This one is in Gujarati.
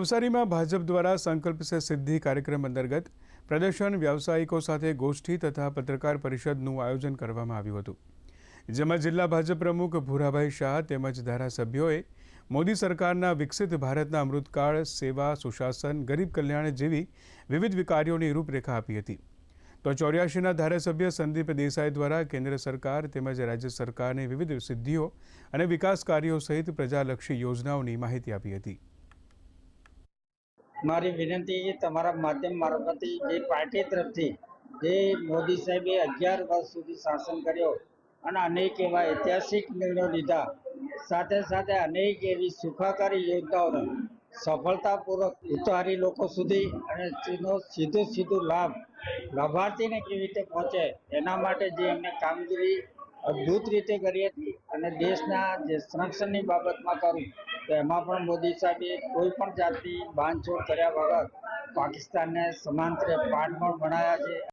નવસારીમાં ભાજપ દ્વારા સંકલ્પ સે સિદ્ધિ કાર્યક્રમ અંતર્ગત પ્રદર્શન વ્યાવસાયિકો સાથે ગોષ્ઠી તથા પત્રકાર પરિષદનું આયોજન કરવામાં આવ્યું હતું. જેમાં જિલ્લા ભાજપ પ્રમુખ ભૂરાભાઈ શાહ તેમજ ધારાસભ્યોએ મોદી સરકારના વિકસિત ભારતના અમૃતકાળ, સેવા, સુશાસન, ગરીબ કલ્યાણ જેવી વિવિધ વિકારીઓની રૂપરેખા આપી હતી. તો ચોર્યાસીના ધારાસભ્ય સંદીપ દેસાઈ દ્વારા કેન્દ્ર સરકાર તેમજ રાજ્ય સરકારની વિવિધ સિદ્ધિઓ અને વિકાસ કાર્યો સહિત પ્રજાલક્ષી યોજનાઓની માહિતી આપી હતી. મારી વિનંતી તમારા માધ્યમ મારફતે જે પાર્ટી તરફથી જે મોદી સાહેબે અગિયાર વર્ષ સુધી શાસન કર્યો અને અનેક એવા ઐતિહાસિક નિર્ણયો લીધા. સાથે સાથે અનેક એવી સુખાકારી યોજનાઓનો સફળતાપૂર્વક ઉતારી લોકો સુધી અને તેનો સીધો સીધો લાભ લાભાર્થીને કેવી રીતે પહોંચે એના માટે જે એમને કામગીરી અદ્ભુત રીતે કરી હતી અને દેશના જે સંરક્ષણની બાબતમાં કરું એમાં પણ મોદી સાહેબે કોઈ પણ જાતની બાંધછોડ કર્યા વગર પાકિસ્તાનને સમાંતરે પાઠ પણ ભણાયા છે.